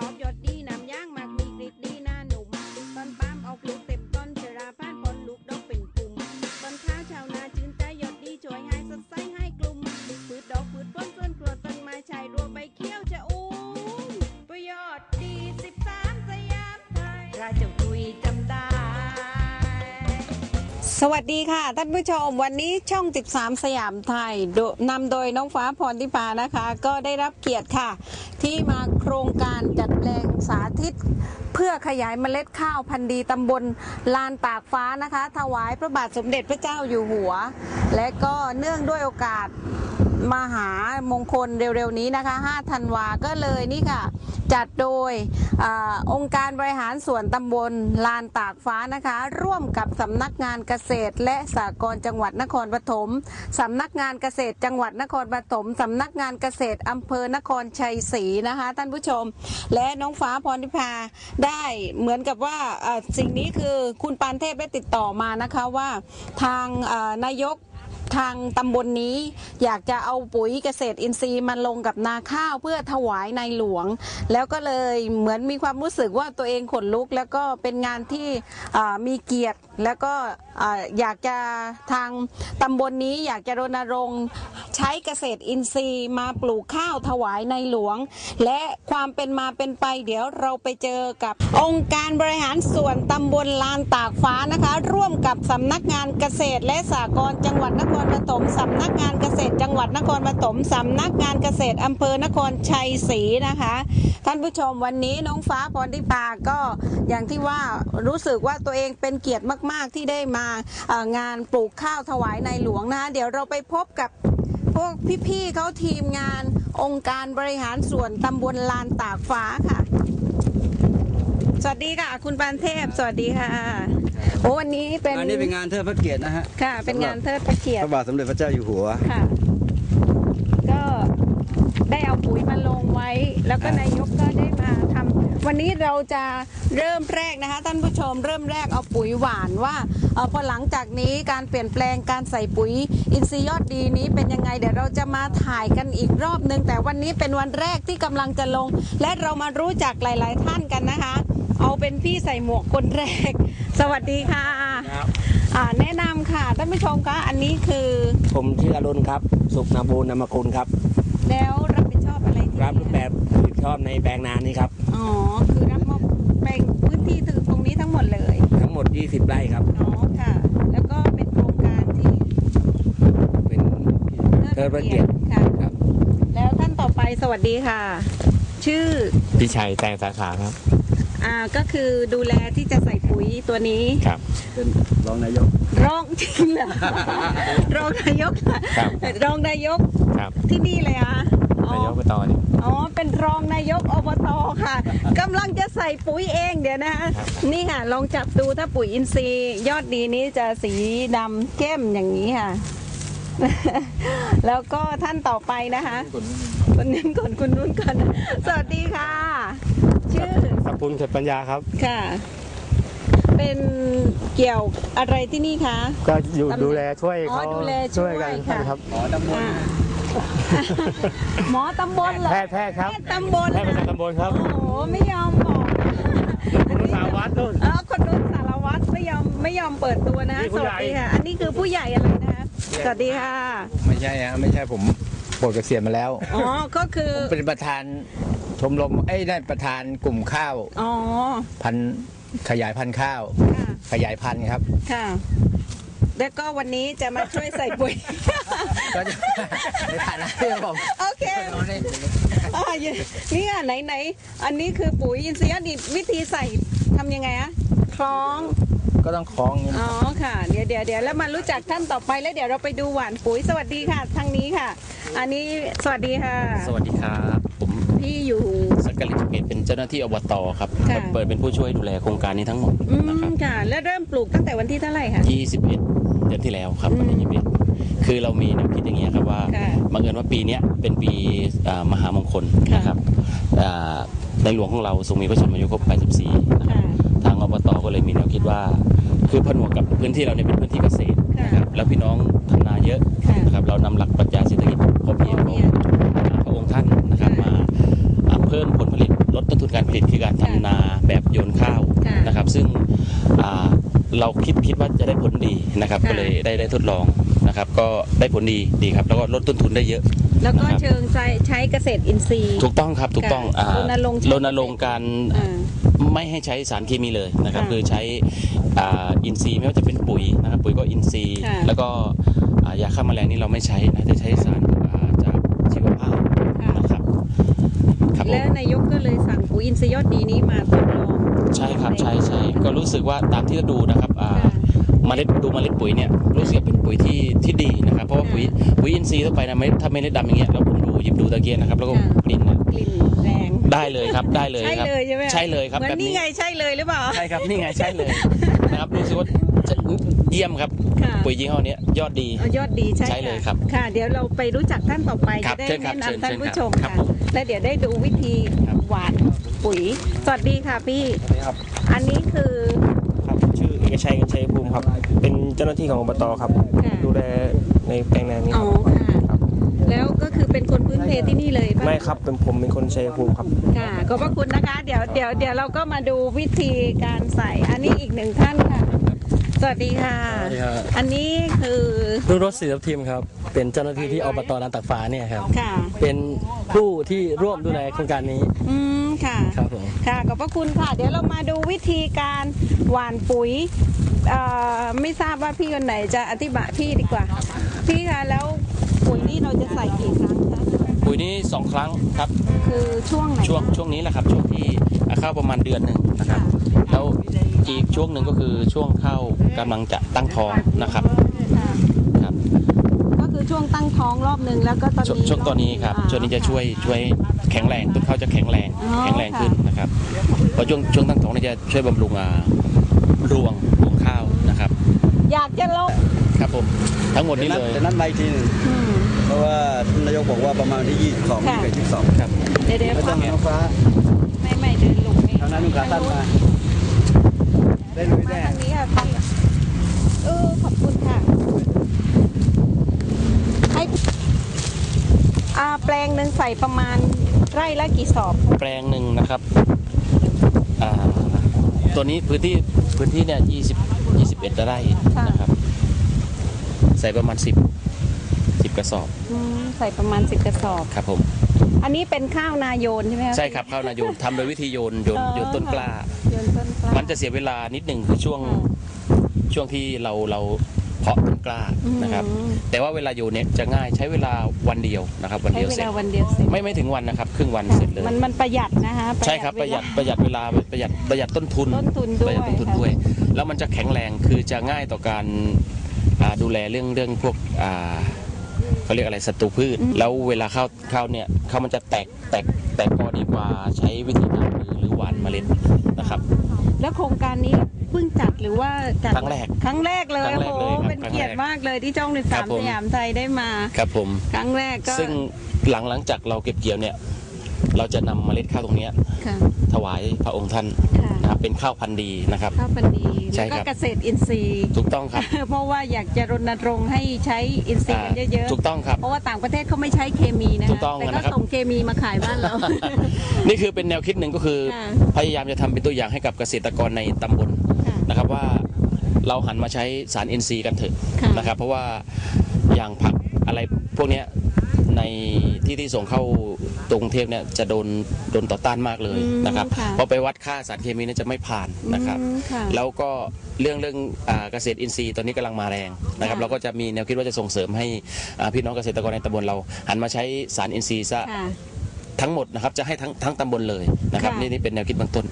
ต้นย่ สวัสดีค่ะ ท่านผู้ชมวันนี้ช่อง 13 สยามไทยนำโดยน้องฟ้าพรทิพานะคะ ก็ได้รับเกียรติค่ะ ที่มาโครงการจัดแปลงสาธิต เพื่อขยายเมล็ดข้าวพันธุ์ดีตำบลลานตากฟ้านะคะ ถวายพระบาทสมเด็จพระเจ้าอยู่หัว และก็เนื่องด้วยโอกาส มหามงคลเร็วๆนี้นะคะ 5 ธันวาก็เลยนี่ค่ะ จัดโดยอองค์การบริหารส่วนตำบลลานตากฟ้านะคะ ร่วมกับสำนักงานเกษตร และสหกรณ์จังหวัดนครปฐมสำนักงานเกษตรจังหวัดนครปฐมสำนักงานเกษตรอำเภอนครชัยศรีนะคะ ท่านผู้ชม และน้องฟ้าพรทิพาได้เหมือนกับว่าสิ่งนี้คือคุณปานเทพได้ติดต่อมานะคะว่าทางนายก ทางตำบลนนี้ อยากจะเอาปุ๋ยเกษตรอินทรีย์มาลงกับนาข้าวเพื่อถวายในหลวง แล้วก็เลยเหมือนมีความรู้สึกว่าตัวเองขนลุก แล้วก็เป็นงานที่มีเกียรติแล้วก็อยากจะทางตำบลนนี้อยากจะรณรงค์ใช้เกษตรอินทรีย์มาปลูกข้าวถวายในหลวง และความเป็นมาเป็นไปเดี๋ยวเราไปเจอกับองค์การบริหารส่วนตำบลลานตากฟ้านะคะ ร่วมกับสำนักงานเกษตรและสหกรณ์จังหวัดนครปฐมสำนักงานเกษตรจังหวัดนครปฐมสำนักงานเกษตรอำเภอนครชัยศรีนะคะ ท่านผู้ชมวันนี้น้องฟ้าพรทิพาก็อย่างที่ว่ารู้สึกว่าตัวเองเป็นเกียรติมากๆ ที่ได้มาเอ่องานปลูกข้าวถวายในหลวงนะคะเดี๋ยวเราไปพบกับพวกพี่ๆเขาทีมงานองค์การบริหารส่วนตำบลลานตากฟ้าค่ะ สวัสดีค่ะ คุณปานเทพ สวัสดีค่ะ โอ้วันนี้เป็นอันนี้เป็นงานเทิดพระเกียรตินะฮะค่ะ เป็นงานเทิดพระเกียรพติระบาทสมเด็จพระเจ้าอยู่หัวค่ะ ก็ได้เอาปุ๋ยมาลงไว้ แล้วก็อ่านนายกก็ได้มาทำ วันนี้เราจะเริ่มแรกนะคะท่านผู้ชมเริ่มแรกเอาปุ๋ยหวานว่าเออพอหลังจากนี้การเปลี่ยนแปลงการใส่ปุ๋ยอินทรีย์ยอดดีนี้เป็นยังไงเดี๋ยวเราจะมาถ่ายกันอีกรอบนึง แต่วันนี้เป็นวันแรกที่กำลังจะลง และเรามารู้จักหลาย ๆ ท่านกันนะคะ เอาเป็นพี่ใส่หมวกคนแรก สวัสดีค่ะอ่าแนะนำค่ะท่านผู้ชมคะอันนี้คือ ผมชื่ออรุณครับ สุขนาบูรณามกุลครับ แล้ว รับผิดชอบอะไรที่รับรูปแบบผิดชอบในแปลงนานี้ครับ อ๋อ คือรับมอบแปลงพื้นที่ตรงนี้ทั้งหมดเลยทั้งหมด 20 ไร่ครับ อ๋อค่ะ แล้วก็เป็นโครงการที่เป็นเทิดพระเกียรติค่ะ ครับ แล้วท่านต่อไปสวัสดีค่ะ ชื่อพี่ชัยแตงสาขาครับอ่าก็คือดูแลที่จะใส่ปุ๋ยตัวนี้ครับ เป็นรองนายก รองจริงเหรอ รองนายกครับ รองนายกครับ ที่นี่เลยอะอ๋อ นายกไปต่อเนี่ย อ๋อ เป็นรองนายกอบตค่ะ กำลังจะใส่ปุ๋ยเองเดี๋ยวนะ ครับ นี่ค่ะ ลองจับดูถ้าปุ๋ยอินทรีย์ ยอดดีนี้จะสีดำเข้มอย่างนี้ค่ะ แล้วก็ท่านต่อไปนะคะคนนี้ก่อนคุณนุ่นก่อน สวัสดีค่ะ ชื่อสกุลเกิดปัญญาครับ ค่ะ เป็นเกี่ยวอะไรที่นี่คะ ก็อยู่ตำแหน่งดูแลช่วยอ๋อเขาดูแลช่วยกันค่ะ ครับหมอตำบลอ่า หมอตำบลเหรอแพทย์แพทย์ครับ แพทย์ตำบลแพทย์ประจำตำบลครับ โอ้โหไม่ยอมบอกอันนี้สารวัตรนู่น เออคนนู้นสารวัตรไม่ยอมไม่ยอมเปิดตัวนะนี่ผู้สใหญ่วัสดีค่ะ อันนี้คือผู้ใหญ่อะไรนะคะสวัสดีค่ะไม่ใช่ฮะไม่ใช่ผมปลดเกษียณมาแล้ว อ๋อก็คือเป็นประธานชมรมเอ้ยนั่นประธานกลุ่มข้าวอ๋อพันธุ์ขยายพันธุ์ข้าว ค่ะขยายพันธุ์ครับ ค่ะ แล้วก็วันนี้จะมาช่วยใส่ปุ๋ย ก็จะในฐานะที่ผมโอเคอ่านี่อะไหนไหนๆอันนี้คือปุ๋ยอินทรีย์ดิบวิธีใส่ทำยังไงอะคล้อง ก็ต้องคล้องอย่างนี้อ๋อค่ะเดี๋ยวเดี๋ยวเดี๋ยวแล้วมารู้จักท่านต่อไปแล้วเดี๋ยวเราไปดูหวานปุ๋ยสวัสดีค่ะ ทางนี้ค่ะ อันนี้สวัสดีค่ะ สวัสดีครับ ผมพี่อยู่ สักกลิจเกตเป็นเจ้าหน้าที่อบตครับค่ะ เปิดเป็นผู้ช่วยดูแลโครงการนี้ทั้งหมดอืนะครัมค่ะ แล้วเริ่มปลูกตั้งแต่วันที่เท่าไหร่คะบ21 เดือนที่แล้วครับวันที่21คือเรามีแนวคิดอย่างเงี้ยครับว่าค่ะบังเอิญว่าปีเนี้ยเป็นปีอ่ามหามงคลค่ะ นะครับอ่าในหลวงของเราทรงมีพระชนมายุครบ84นะครับ ค่ะ ทางอบตก็เลยมีแนวคิดว่า คือผนวกกับพื้นที่เราเนี่ยเป็นพื้นที่เกษตรนะครับแล้วพี่น้องทำนาเยอะค่ะ นะครับเรานำหลักปรัชญา เราคิดคิดว่าจะได้ผลดีนะครับ ค่ะ ก็เลยได้ได้ทดลองนะครับ ก็ได้ผลดีดีครับ แล้วก็ลดต้นทุนได้เยอะ แล้วก็นะครับ เชิงใช้ใช้เกษตรอินทรีย์ ถูกต้องครับถูกต้องค่ะอ่ารณรงค์ใช้ รณรงค์การ อ่า ไม่ให้ใช้สารเคมีเลยนะครับค่ะคือใช้อ่าอินทรีย์ไม่ว่าจะเป็นปุ๋ยนะครับปุ๋ยก็อินทรีย์ ค่ะ แล้วก็อ่ายาฆ่าแมลงนี่เราไม่ใช้นะจะใช้สารอ่าจากชีวภาพค่ะนะครับครับผและมนายกก็เลยสั่งปุ๋ยอินทรีย์ยอดดีนี้มาทดลอง ใช่ครับใช่ใช่ก็รู้สึกว่าตามที่เราดูนะครับอ่าค่ะเมล็ดดูเมล็ดปุ๋ยเนี่ยรู้สึกว่าเป็นปุ๋ยที่ที่ดีนะครับ เพราะว่าค่ะปุ๋ยปุ๋ยอินทรีย์ทั่วไปนะเม็ดถ้าเม็ดดำอย่างเงี้ยแล้วผมดูหยิบดูตะเกียบนะครับ แล้วก็ค่ะกลิ่นเนี่ยกลิ่นแรงได้เลยครับได้เลยใช่ครับเลยใช่ไหมใช่เลยครับเหมือนแบบนี่ไงใช่เลยหรือเปล่าใช่ครับนี่ไงใช่เลยนะครับรู้สึกว่าจะเยี่ยมครับค่ะปุ๋ยยี่ห้อเนี้ยยอดดีเอายอดดีใช่ใช่เลยครับค่ะ เดี๋ยวเราไปรู้จักท่านต่อไปครัจะบได้เชิญครับแนะเชิญนำท่านผู้ชมเชิญครับค่ะผมและเดี๋ยวได้ดูวิธีครับหวาน ปุ๋ย สวัสดีค่ะพี่ ครับอันนี้คือ ครับชื่อเอกชัยกันชัยภูมิครับ เป็นเจ้าหน้าที่ของอบตครับ ค่ะ ดูแลในแปลงนานี้อ๋อค่ะแล้วก็คือเป็นคนพื้นเพที่นี่เลยป่ะไม่ครับเป็นผมเป็นคนชัยภูมิครับ ค่ะขอบพระคุณนะคะ เดี๋ยวเดี๋ยวเดี๋ยวเราก็มาดูวิธีการใส่ อันนี้อีกหนึ่งท่านค่ะ สวัสดีค่ะ สวัสดีครับ อันนี้คือ รุ่งรถศิลป์ทีมครับ เป็นเจ้าหน้าที่ที่อบตลานตักฟ้าเนี่ยครับ ค่ะ เป็นผู้ที่ร่วมดูแลโครงการนี้อืม ค่ะ ครับผม ค่ะ ขอบพระคุณค่ะ เดี๋ยวเรามาดูวิธีการหว่านปุ๋ยเอ่อไม่ทราบว่าพี่คนไหนจะอธิบายพี่ดีกว่า พี่คะแล้วปุ๋ยนี่เราจะใส่กี่ครั้งคะ ปุ๋ยนี้สองครั้งครับ คือช่วงไหนช่วงช่วงนี้แหละครับ ช่วงที่เข้าวประมาณเดือนหนึ่งนะครับ แล้ว อีกช่วงหนึ่งก็คือช่วงเข้ากำลังจะตั้งท้องนะครับค่ะครับก็คือช่วงตั้งท้องรอบหนึ่งแล้วก็ตอนช่วงนี้ช่วงตอนนี้ครับอ่าช่วงนี้จะช่วยช่วยแข็งแรงต้นข้าวจะแข็งแรงอ๋อแข็งแรงค่ะขึ้นนะครับเพราะช่วงช่วงตั้งท้องนี่จะช่วยบำรุงอ่ารวงรวงข้าวนะครับ อยากจะลงครับผมทั้งหมดเดี๋ยนี้วนัดเลยเดี๋ยวนัดไปอีกทีหนึ่งอืมเพราะว่าท่านนายกบอกว่าประมาณวันที่ 22ค่ะที่22ครับเดี๋ยวเดี๋ยวแล้วขจะอมีน้องฟ้าไม่ไม่เดินลงเองทางนั้นลุงขาตั้นมา ได้ลุยมาแน่ทางนี้ค่ะพี่เออขอบคุณค่ะ ให้อาแปลงหนึ่งใส่ประมาณไร่ละกี่สอบ แปลงหนึ่งนะครับอ่าตัวนี้พื้นที่พื้นที่เนี่ย20 21ไร่นะครับ ใส่ประมาณ 10 10 กระสอบอืมใส่ประมาณสิบกระสอบ ครับผม อันนี้เป็นข้าวนาโยนใช่ไหมะ ใช่ครับข้าวนาโยนทำโดยวิธีโยนโยนโยนต้นกล้าโยนต้นกล้า มันจะเสียเวลานิดหนึ่งคือช่วงช่วงที่เราเราเพาะต้นกล้านะครับอืมแต่ว่าเวลาโยนเนี่ยจะง่ายใช้เวลาวันเดียวนะครับ วันใช้เดียวเวเสร็จลาวันเดียวเสร็จไม่ไม่ถึงวันนะครับ ครึ่งวันค่ะเสร็จเลยมันมันประหยัดนะคะใช่ครับประหยัดประหยัดเวลาประหยัดประหยัดต้นทุนต้นทุนด้วยประหยัดต้นทุนค่ะด้วย แล้วมันจะแข็งแรงคือจะง่ายต่อการอ่าดูแลเรื่องเรื่องพวกอ่าเขาเรียกอะไรศัตรูพืช แล้วเวลาเข้าเข้าเนี่ยเข้ามันจะแตกแตกแตกกอดีกว่าใช้วิธีการมือหรือหวานเมล็ดนะครับ แล้วโครงการนี้เพิ่งจัดหรือว่าจัดครั้งแรกครั้งแรกเลยครั้งแรโอ้กโหเลยครับเป็นครั้งเกียรติแรกมากเลยที่จ้องในครัสาบมผม สยามไทยได้มา ครับผม ครั้งแรกก็ซึ่งหลังหลังจากเราเก็บเกี่ยวเนี่ย เราจะนำเมล็ดข้าวตรงเนี้ยค่ะถวายพระองค์ท่าน ค่ะ นะครับเป็นข้าวพันธุ์ดีนะครับ ข้าวพันธุ์ดีใช่แล้วก็ครับเกษตรอินทรีย์ ถูกต้องครับ เพราะว่าอยากจะรณรงค์ให้ใช้อินทรีย์กันเยอะถูกต้องครับ ๆ เพราะว่าต่างประเทศเขาไม่ใช้เคมีนะถูกต้องแต่นะก็ครับ ส่งเคมีมาขายบ้านเรา นี่คือเป็นแนวคิดหนึ่งก็คือ ค่ะ พยายามจะทำเป็นตัวอย่างให้กับเกษตรกรในตำบลค่ะ นะครับว่าเราหันมาใช้สาร NC กันเถอะค่ะ นะครับ เพราะว่าอย่างผักอะไรพวกเนี้ยในที่ที่ส่งเข้า กรุงเทพเนี่ยจะโดนโดนต่อต้านมากเลยอืมนะครับค่ะเพราะไปวัดค่าสารเคมีเนี่ยจะไม่ผ่านนะครับ อืมค่ะแล้วก็เรื่องเรื่องอาเกษตรอินทรีย์ตอนนี้กำลังมาแรงนะครับ ค่ะเราก็จะมีแนวคิดว่าจะส่งเสริมให้อ่าพี่น้องเกษตรกรในตำบลเรา หันมาใช้สารอินทรีย์ซะค่ะ ทั้งหมดนะครับจะให้ทั้งทั้งตำบลเลยนะครับค่ะ นี่นี่เป็นแนวคิดเบื้องต้น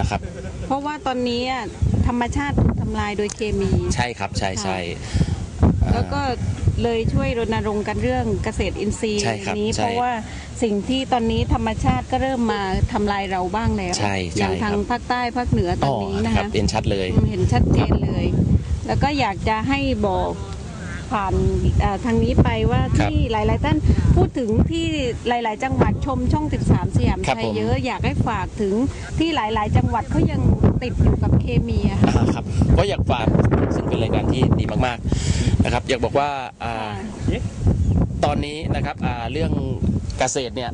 นะครับ เพราะว่าตอนนี้อะธรรมชาติถูกทำลายโดยเคมี ใช่ครับใช่ใช่ แล้วก็เลยช่วยรณรงค์กันเรื่องเกษตรอินทรีย์ใช่ครับนี้ ใช่เพราะว่าสิ่งที่ตอนนี้ธรรมชาติก็เริ่มมาทำลายเราบ้างแล้วใช่ใช่อย่างทางครับ ภาคใต้ภาคเหนือตออ๋นอนี้นะนะครับคะเห็นชัดเลย อืมเห็นชัดเจนเลย แล้วก็อยากจะให้บอกผ่านเอ่อทางนี้ไปว่าครับที่หลายๆท่านพูดถึงที่หลาย ๆ จังหวัดชมช่อง 13 สยามครับไทยผม เยอะอยากให้ฝากถึงที่หลาย ๆ จังหวัดเขายัง ติดอยู่กับเคมีอะค่ะอ่าครับก็อยากฝากซึ่งเป็นรายการที่ดีมากๆนะครับ อยากบอกว่าอ่าตอนนี้นะครับอ่าเรื่องเกษตรเนี่ย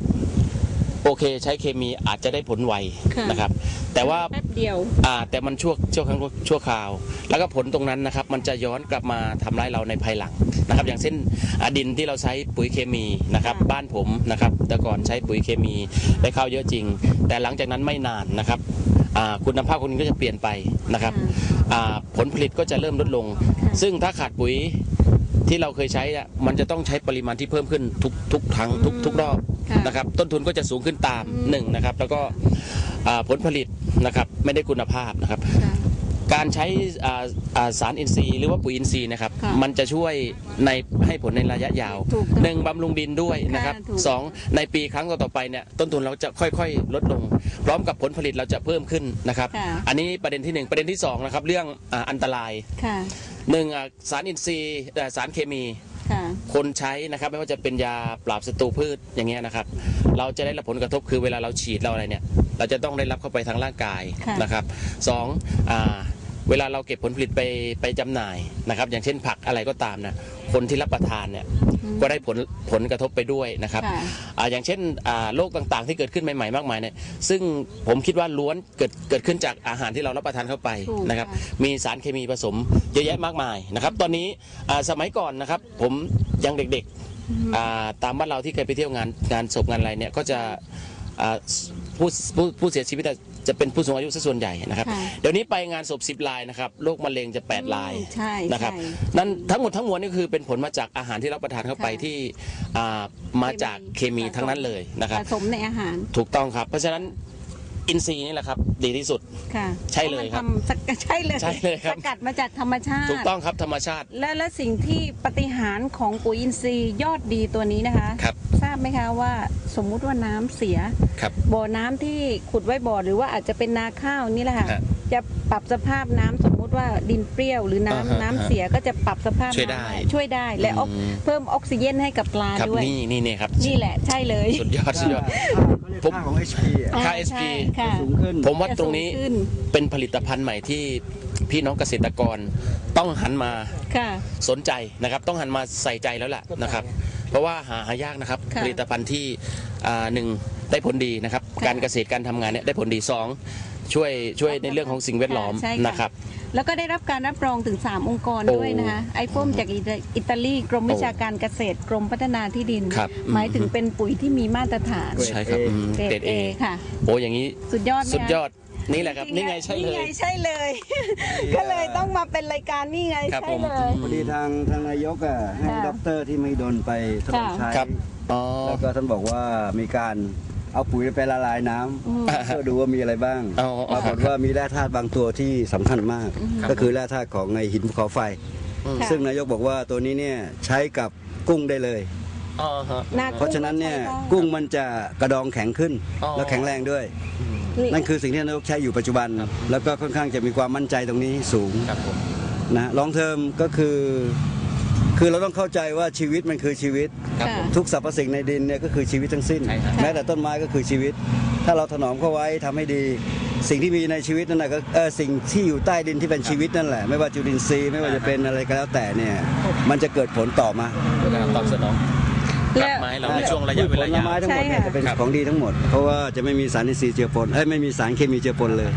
โอเคใช้เคมีอาจจะได้ผลไวค่ะนะครับ แต่ว่าแป๊บเดียวอ่าแต่มันชั่วชั่วครั้งชั่วคราว แล้วก็ผลตรงนั้นนะครับ มันจะย้อนกลับมาทำร้ายเราในภายหลังนะครับ อย่างเช่นอ่าดินที่เราใช้ปุ๋ยเคมีนะครับค่ะบ้านผมนะครับ แต่ก่อนใช้ปุ๋ยเคมีได้ข้าวเยอะจริง แต่หลังจากนั้นไม่นานนะครับอ่า คุณภาพคนก็จะเปลี่ยนไปนะครับอ่าผลผลิตก็จะเริ่มลดลง ซึ่งถ้าขาดปุ๋ยที่เราเคยใช้อะมันจะต้องใช้ปริมาณที่เพิ่มขึ้นทุกทุกครั้งทุกทุกรอบค่ะนะครับ ต้นทุนก็จะสูงขึ้นตามอืมหนึ่งนะครับ แล้วก็อ่าผลผลิตนะครับไม่ได้คุณภาพนะครับค่ะ การใช้อ่าอ่าสารอินทรีย์หรือว่าปุ๋ยอินทรีย์นะครับ ค่ะมันจะช่วยในให้ผลในระยะยาวถูกต้องหนึ่งบำรุงดินด้วยนะครับค่ะถูก สองในปีครั้งต่อๆไปเนี่ยต้นทุนเราจะค่อยๆ ลดลง พร้อมกับผลผลิตเราจะเพิ่มขึ้นนะครับ ค่ะ อันนี้ประเด็นที่หนึ่งประเด็นที่สองนะครับเรื่องอ่าอันตรายค่ะ หนึ่งอ่าสารอินทรีย์เอ่อสารเคมี ค่ะ คนใช้นะครับไม่ว่าจะเป็นยาปราบศัตรูพืชอย่างเงี้ยนะครับ เราจะได้รับผลกระทบคือเวลาเราฉีดเราอะไรเนี่ย เราจะต้องได้รับเข้าไปทางร่างกายค่ะ นะครับสองอ่า เวลาเราเก็บผลผลิตไปไปจำหน่ายนะครับ อย่างเช่นผักอะไรก็ตามนะคนที่รับประทานเนี่ยก็ได้ผลผลกระทบไปด้วยนะครับค่ะอ่าอย่างเช่นอ่าโรคต่างๆ ที่เกิดขึ้นใหม่ๆมากมายเนี่ยซึ่งผมคิดว่าล้วนเกิดเกิดขึ้นจากอาหารที่เรารับประทานเข้าไปถูกนะครับค่ะมีสารเคมีผสมเยอะแยะมากมายนะครับ ตอนนี้อ่าสมัยก่อนนะครับ ผมยังเด็กๆอ่าตามบ้านเราที่เคยไปเที่ยวงานงานศพงานอะไรเนี่ยก็จะอ่าผู้ผู้ผู้เสียชีวิตอะ จะเป็นผู้สูงอายุซะส่วนใหญ่นะครับ ค่ะเดี๋ยวนี้ไปงานศพ10ลายนะครับโรคมะเร็งจะ 8 ลายอืมใช่นะครับใช่นั่นทั้งหมดทั้งมวลนี่คือเป็นผลมาจากอาหารที่รับประทานเข้าไปค่ะที่อ่ามาจากเคมีทั้งนั้นเลยนะครับ ผสมในอาหาร ถูกต้องครับ เพราะฉะนั้น อินทรีย์นี่แหละครับ ดีที่สุด ค่ะใช่เลยครับพาะมันทำสกัดใช่เลยใช่เลยครับ สกัดมาจากธรรมชาติ ถูกต้องครับธรรมชาติ และและสิ่งที่ปฏิหารย์ของปุ๋ยอินทรีย์ยอดดีตัวนี้นะคะ ครับทราบไหมคะว่าสมมุติว่าน้ำเสีย ครับ บ่อน้ำที่ขุดไว้บ่อหรือว่าอาจจะเป็นนาข้าวนี่แหละค่ะ ฮะ จะปรับสภาพน้ำสมมุติว่าดินเปรี้ยวหรือน้ำอ่าฮะน้ำเสียก็จะปรับสภาพช่วยได้น้ำช่วยได้และออกอืม เพิ่มออกซิเจนให้กับปลาครับด้วย นี่นี่นี่ครับ นี่แหละใช่เลยสุดยอดสุดยอด ผม ค่าของ HP อะค่าอ่ SP ใช่ค่ะสูงขึ้น ผมว่าตรงนี้จะสูขึ้นเป็นผลิตภัณฑ์ใหม่ที่พี่น้องเกษตรกรต้องหันมาค่ะ สนใจนะครับ ต้องหันมาใส่ใจแล้วแหละนะครับ เพราะว่าหาหายากนะครับ ค่ะผลิตภัณฑ์ที่อ่าหนึ่งได้ผลดีนะครับ ค่ะ การเกษตรการทำงานเนี่ยได้ผลดีสอง ช่วยช่วยในเรื่องของสิ่งแวดล้อมใช่ค่ะ นะครับ แล้วก็ได้รับการรับรองถึง 3 องค์กรโอ้ด้วยนะคะไอโฟมจากอิตาอิตาลีกรมวิชาการเกษตรกรมพัฒนาที่ดิน ครับหมายถึงเป็นปุ๋ยที่มีมาตรฐานใช่ครับอืมเกรเกรดดเอเอค่ะ โอ้อย่างนี้สุดยอดไหมคะ สุดยอดนี่แหละครับ นี่ไงใช่เลนี่ไงยใช่เลย ก็เลยต้องมาเป็นรายการนี่ไงครับใช่ผม เลย พอดีทางทางนายกอะให้ค่ะด็อกเตอร์ที่ไม่โดนไปทดลองใช้ครับอ๋อ แล้วก็ท่านบอกว่ามีการ เอาปุ๋ยไปละลายน้ำเพื่อดูว่ามีอะไรบ้างอ๋อปรากฏว่ามีแร่ธาตุบางตัวที่สำคัญมากครับก็คือแร่ธาตุของไอหินภูเขาไฟ ค่ะ ซึ่งนายกบอกว่าตัวนี้เนี่ยใช้กับกุ้งได้เลย อ๋อฮะ หน้าเพราะฉะนั้นเนี่ยใช้ได้ กุ้งมันจะกระดองแข็งขึ้น อ๋อ แล้วแข็งแรงด้วย นั่นคือสิ่งที่นายกใช้อยู่ปัจจุบัน แล้วก็ค่อนข้างจะมีความมั่นใจตรงนี้สูงครับผม นะลองเทอมก็คือ คือเราต้องเข้าใจว่าชีวิตมันคือชีวิต ครับผม ทุกสรรพสิ่งในดินเนี่ยก็คือชีวิตทั้งสิ้น ใช่ครับ แม้แต่ต้นไม้ก็คือชีวิต ถ้าเราถนอมเข้าไว้ทำให้ดี สิ่งที่มีในชีวิตนั่นแหละก็เออสิ่งที่อยู่ใต้ดินที่เป็นชีวิตนั่นแหละ ไม่ว่าจุลินทรีย์ไม่ว่าจะเป็นอะไรก็แล้วแต่เนี่ยมันจะเกิดผลต่อมาตอบสนองกลับไม้เราในช่วงระยะเวลาผลยาว ไม้ทั้งหมดเนี่ยใช่ค่ะ จะเป็นครับของดีทั้งหมด เพราะว่าจะไม่มีสารอินทรีย์เจือปนเอ้ยไม่มีสารเคมีเจือปนเลย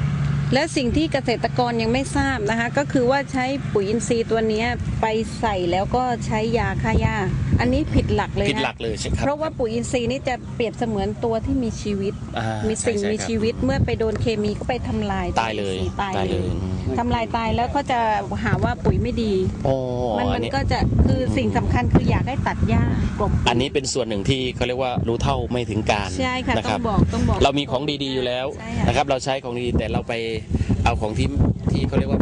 และสิ่งที่เกษตรกรยังไม่ทราบนะคะ ก็คือว่าใช้ปุ๋ยอินทรีย์ตัวเนี้ยไปใส่แล้วก็ใช้ยาฆ่าหญ้าอันนี้ผิดหลักเลยนะผิดหลักเลยใช่ครับเพราะว่าปุ๋ยอินทรีย์นี่จะเปรียบเสมือนตัวที่มีชีวิตอ่ามีสิ่งใช่ใช่มีครับชีวิตเมื่อไปโดนเคมีก็ไปทำลายตายเลยตายตายเลเลยย ทำลายตายแล้วก็จะหาว่าปุ๋ยไม่ดีโอ้มันอัมันนนี้ก็จะคือสิ่งสำคัญคืออยากให้ตัดหญ้ากลบอันนี้เป็นส่วนหนึ่งที่เขาเรียกว่ารู้เท่าไม่ถึงการใช่ค่ะนะต้คอรับ งบอกต้องบอก เรามีของดีๆอยู่แล้วใช่ค่ะ นะครับ เราใช้ของดีแต่เราไปเอาของที่ที่เขาเรียกว่า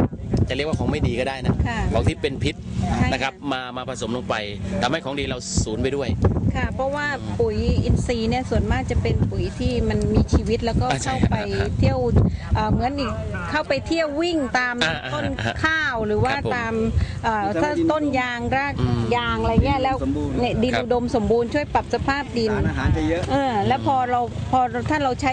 จะเรียกว่าของไม่ดีก็ได้นะ ค่ะ ของที่เป็นพิษใช่ค่ะนะครับ มามาผสมลงไปทำให้ของดีเราสูญไปด้วย ค่ะ เพราะว่าปุ๋ยอินทรีย์เนี่ยส่วนมากจะเป็นปุ๋ยที่มันมีชีวิตแล้วก็อ่าใช่เข้าไปครับเที่ยวเอ่อเหมือนอีกเข้าไปเที่ยววิ่งตามอ่าต้นอ่าข้าวหรือว่าครับผมตามเอ่อวิตามินถ้าต้นยางรากอืม ยางอะไรเงี้ยแล้วสมบูรณ์ เนี่ยดินครับ อุดมสมบูรณ์ช่วยปรับสภาพดินสารอาหารจะเยอะ เออแล้วพอเราพอถ้าเราใช้